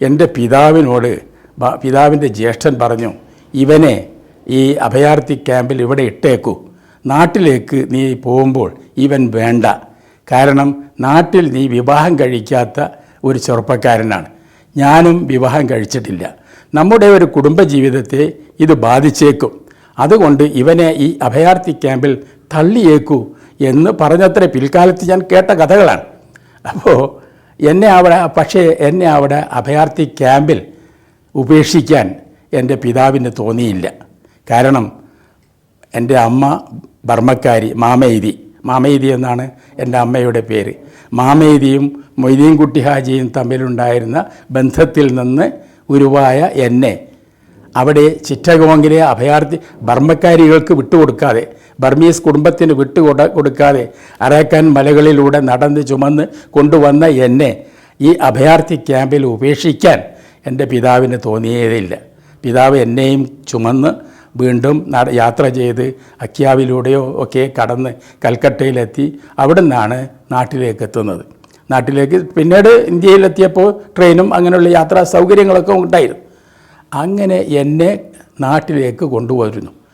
എന്റെ പിതാവിനോട് പിതാവിന്റെ ജ്യേഷ്ഠൻ പറഞ്ഞു ഇവനെ ഈ അഭയാർത്ഥി ക്യാമ്പിൽ ഇവിടെ ഇട്ടേക്കൂ. നാട്ടിലേക്ക് നീ പോകുമ്പോൾ ഇവൻ വേണ്ട. കാരണം നാട്ടിൽ നീ വിവാഹം കഴിക്കാത്ത ഒരു ചെറുപ്പക്കാരനാണ്. ഞാനും വിവാഹം കഴിച്ചിട്ടില്ല. നമ്മുടെ ഒരു കുടുംബജീവിതത്തെ ഇത് ബാധിച്ചേക്കും. അതുകൊണ്ട് ഇവനെ ഈ അഭയാർത്ഥി ക്യാമ്പിൽ തള്ളിയേക്കൂ എന്ന് പറഞ്ഞത്ര പിൽക്കാലത്ത് ഞാൻ കേട്ട കഥകളാണ്. അപ്പോൾ എന്നെ അവിടെ പക്ഷേ എന്നെ അവിടെ അഭയാർത്ഥി ക്യാമ്പിൽ ഉപേക്ഷിക്കാൻ എന്റെ പിതാവിന് തോന്നിയില്ല. കാരണം എന്റെ അമ്മ ബർമ്മക്കാരി മാമേരി മാമേരി എന്നാണ് എന്റെ അമ്മയുടെ പേര്. മാമേരിയും മൊയ്തീൻകുട്ടി ഹാജിയും തമ്മിലുണ്ടായിരുന്ന ബന്ധത്തിൽ നിന്ന് ഉരുവായ എന്നെ അവിടെ ചിറ്റഗോങ്ങിലെ അഭയാർത്ഥി ബർമ്മക്കാരികൾക്ക് വിട്ടുകൊടുക്കാതെ ബർമീസ് കുടുംബത്തിന് വിട്ടുകൊട കൊടുക്കാതെ അറേക്കാൻ മലകളിലൂടെ നടന്ന് ചുമന്ന് കൊണ്ടുവന്ന എന്നെ ഈ അഭയാർത്ഥി ക്യാമ്പിൽ ഉപേക്ഷിക്കാൻ എന്റെ പിതാവിന് തോന്നിയതില്ല പിതാവ് എന്നെയും ചുമന്ന് വീണ്ടും യാത്ര ചെയ്ത് അക്യാവിലൂടെയോ ഒക്കെ കടന്ന് കൽക്കട്ടയിലെത്തി അവിടെ നിന്നാണ് നാട്ടിലേക്ക് എത്തുന്നത് നാട്ടിലേക്ക് പിന്നീട് ഇന്ത്യയിലെത്തിയപ്പോൾ ട്രെയിനും അങ്ങനെയുള്ള യാത്രാ സൗകര്യങ്ങളൊക്കെ ഉണ്ടായിരുന്നു. അങ്ങനെ എന്നെ നാട്ടിലേക്ക് കൊണ്ടുവരുന്നു.